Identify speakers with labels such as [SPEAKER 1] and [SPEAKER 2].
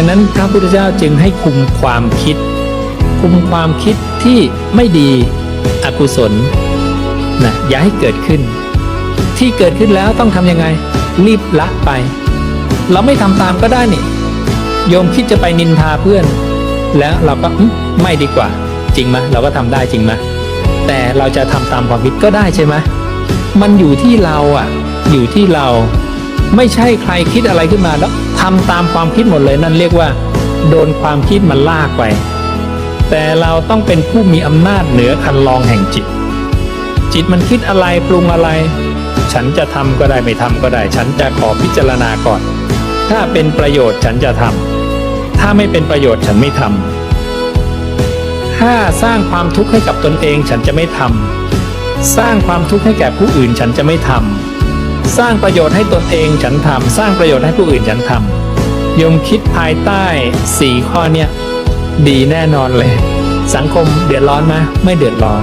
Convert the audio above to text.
[SPEAKER 1] ดังนั้นพระพุทธเจ้าจึงให้คุมความคิด คุมความคิดที่ไม่ดีอกุศลนะอย่าให้เกิดขึ้น ที่เกิดขึ้นแล้วต้องทำยังไง รีบละไป เราไม่ทำตามก็ได้นี่โยมคิดจะไปนินทาเพื่อน แล้วเราก็ไม่ดีกว่า จริงไหมเราก็ทำได้จริงไหมแต่เราจะทำตามความคิดก็ได้ใช่ไหมมันอยู่ที่เราอะ อยู่ที่เรา ไม่ใช่ใครคิดอะไรขึ้นมาแล้วทำตามความคิดหมดเลยนั่นเรียกว่า โดนความคิดมันลากไป แต่เราต้องเป็นผู้มีอำนาจเหนือคันลองแห่งจิต จิตมันคิดอะไรปรุงอะไร ฉันจะทำก็ได้ไม่ทำก็ได้ ฉันจะขอพิจารณาก่อน ถ้าเป็นประโยชน์ฉันจะทำถ้าไม่เป็นประโยชน์ฉันไม่ทำถ้าสร้างความทุกข์ให้กับตนเองฉันจะไม่ทำสร้างความทุกข์ให้แก่ผู้อื่นฉันจะไม่ทำ สร้างประโยชน์ให้ตนเองฉันทำสร้างประโยชน์ให้ผู้อื่นฉันทำยมคิดภายใต้สี่ข้อเนี้ยดีแน่นอนเลย สังคมเดือดร้อนไหมไม่เดือดร้อน